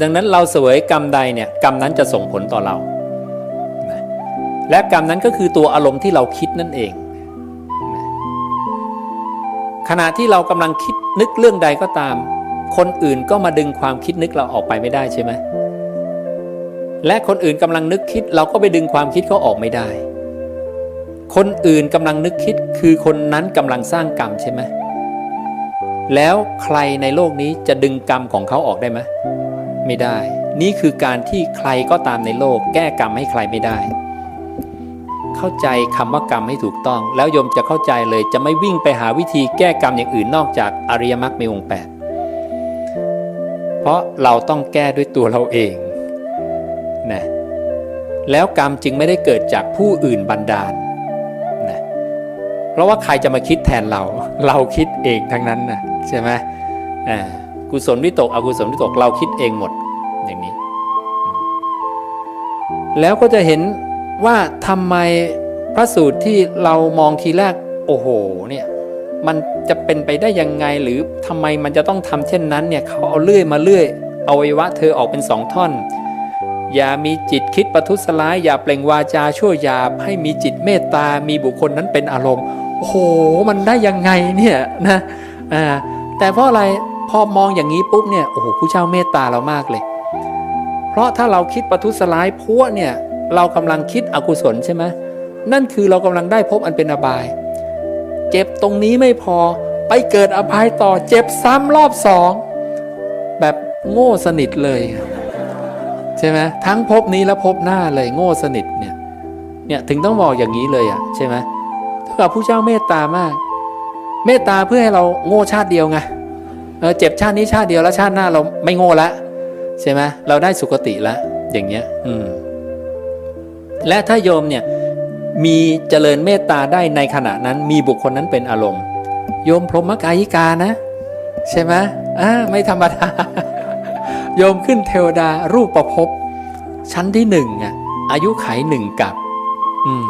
ดังนั้นเราเสวยกรรมใดเนี่ยกรรมนั้นจะส่งผลต่อเรานะและกรรมนั้นก็คือตัวอารมณ์ที่เราคิดนั่นเองนะขณะที่เรากำลังคิดนึกเรื่องใดก็ตาม คนอื่นก็มาดึงความคิดนึกเราออกไปไม่ได้ใช่ไหมและคนอื่นกำลังนึกคิดเราก็ไปดึงความคิดเขาออกไม่ได้ คนอื่นกำลังนึกคิดคือคนนั้นกำลังสร้างกรรมใช่ไหมแล้วใครในโลกนี้จะดึงกรรมของเขาออกได้ไหม ไม่ได้ นี่คือการที่ใครก็ตามในโลก แก้กรรมให้ใครไม่ได้ เข้าใจคำว่ากรรมให้ถูกต้อง แล้วโยมจะเข้าใจเลยจะไม่วิ่งไปหาวิธีแก้กรรมอย่างอื่นนอกจากอริยมรรคมีองค์แปดเพราะเราต้องแก้ด้วยตัวเราเองนะแล้วกรรมจึงไม่ได้เกิดจากผู้อื่นบันดาลนะเพราะว่าใครจะมาคิดแทนเรา เราคิดเองทั้งนั้นนะใช่ไหมอ่า กุศลวิตกอกุศลวิตกเราคิดเองหมดอย่างนี้ แล้วก็จะเห็นว่าทำไมพระสูตรที่เรามองทีแรกโอ้โหเนี่ยมันจะเป็นไปได้ยังไงหรือทำไมมันจะต้องทำเช่นนั้นเนี่ยเขาเอาเลื่อยมาเลื่อยอวัยวะเธอออกเป็นสองท่อน อย่ามีจิตคิดประทุษร้าย อย่าเปล่งวาจาชั่วยาบให้มีจิตเมตตา มีบุคคลนั้นเป็นอารมณ์ โอ้โห มันได้ยังไงเนี่ยนะแต่เพราะอะไร พอมองอย่างนี้ปุ๊บเนี่ยโอ้โหผู้เจ้าเมตตาเรามากเลย เพราะถ้าเราคิดประทุษร้ายพวเนี่ยเรากำลังคิดอกุศลใช่ไหมนั่นคือเรากำลังได้พบอันเป็นอบาย เจ็บตรงนี้ไม่พอไปเกิดอบายต่อเจ็บซ้ำรอบสองแบบโง่สนิทเลยใช่ไหมทั้งภพนี้และภพหน้าเลยโง่สนิทเนี่ยเนี่ยถึงต้องบอกอย่างนี้เลยอะใช่ไหมถ้ากับผู้เจ้าเมตตามาก เมตตาเพื่อให้เราโง่ชาติเดียวไง เออเจ็บชาตินี้ชาติเดียวแล้วชาติหน้าเราไม่โง่ละใช่ไหมเราได้สุคติแล้วอย่างเงี้ยอืมและถ้าโยมเนี่ยมีเจริญเมตตาได้ในขณะนั้นมีบุคคลนั้นเป็นอารมณ์ โยมพรหมกายิกานะ ใช่ไหมอ่าไม่ธรรมดา โยมขึ้นเทวดารูปประพบชั้นที่หนึ่งอะอายุไขหนึ่งกับ อืม